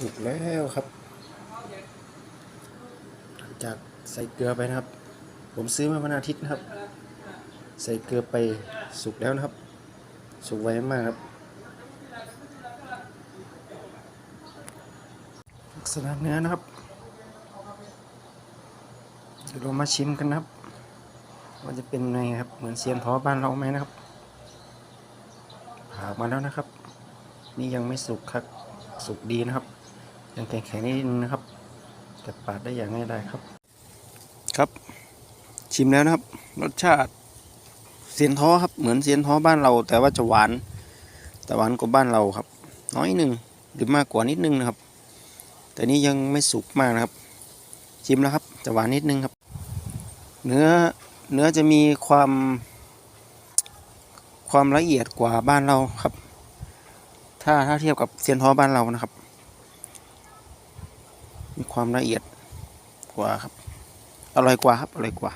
สุกแล้วครับ หลังจากใส่เกลือไปนะครับ ผมซื้อมาวันอาทิตย์นะครับ ใส่เกลือไปสุกแล้วนะครับ สุกไวมากครับ ลักษณะเนื้อนะครับเดี๋ยวเรามาชิมกันนะครับว่าจะเป็นไงครับ เหมือนเซียนท้อบ้านเราไหมนะครับผ่ามาแล้วนะครับ นี่ยังไม่สุกครับ สุกดีนะครับ ยังแข็งๆนิดนึงนะครับ แต่ปาดได้อย่างง่ายได้ครับ ครับ ชิมแล้วนะครับ รสชาติเซียนท้อครับ เหมือนเซียนท้อบ้านเรา แต่ว่าจะหวาน แต่หวานกว่าบ้านเราครับ น้อยหนึ่งหรือมากกว่านิดนึงนะครับ แต่นี้ยังไม่สุกมากนะครับ ชิมแล้วครับจะหวานนิดนึงครับ เนื้อเนื้อจะมีความความละเอียดกว่าบ้านเราครับ ถ้าถ้าเทียบกับเซียนท้อบ้านเรานะครับ มีความละเอียดกว่าครับ อร่อยกว่าครับ อร่อยกว่า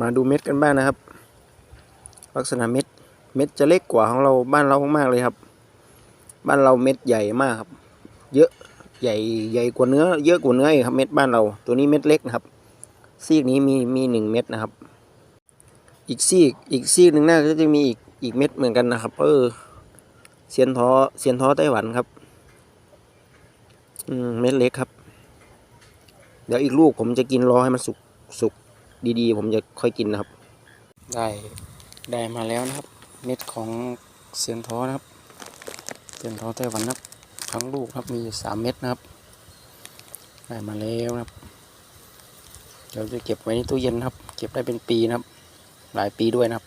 มาดูเม็ดกันบ้างนะครับ ลักษณะเม็ด เม็ดจะเล็กกว่าของเราบ้านเรามากๆเลยครับ บ้านเราเม็ดใหญ่มากครับ เยอะ ใหญ่ ใหญ่กว่าเนื้อ เยอะกว่าเนื้ออีกครับ เม็ดบ้านเรา ตัวนี้เม็ดเล็กนะครับ ซีกนี้มี มีหนึ่งเม็ดนะครับ อีกซีก อีกซีกหนึ่งน่าจะจะมีอีก อีกเม็ดเหมือนกันนะครับ เออเซียนท้อเซียนท้อไต้หวันครับ อืมเม็ดเล็กครับ เดี๋ยวอีกลูกผมจะกินรอให้มันสุกสุกดีๆ ผมจะค่อยกินนะครับ ได้ได้มาแล้วนะครับ เม็ดของเซียนท้อนะครับเซียนท้อไต้หวันนะครับทั้งลูกครับมีสามเม็ดนะครับ ได้มาแล้วนะครับเดี๋ยวจะเก็บไว้ในตู้เย็นนะครับ เก็บได้เป็นปีนะครับ หลายปีด้วยนะครับ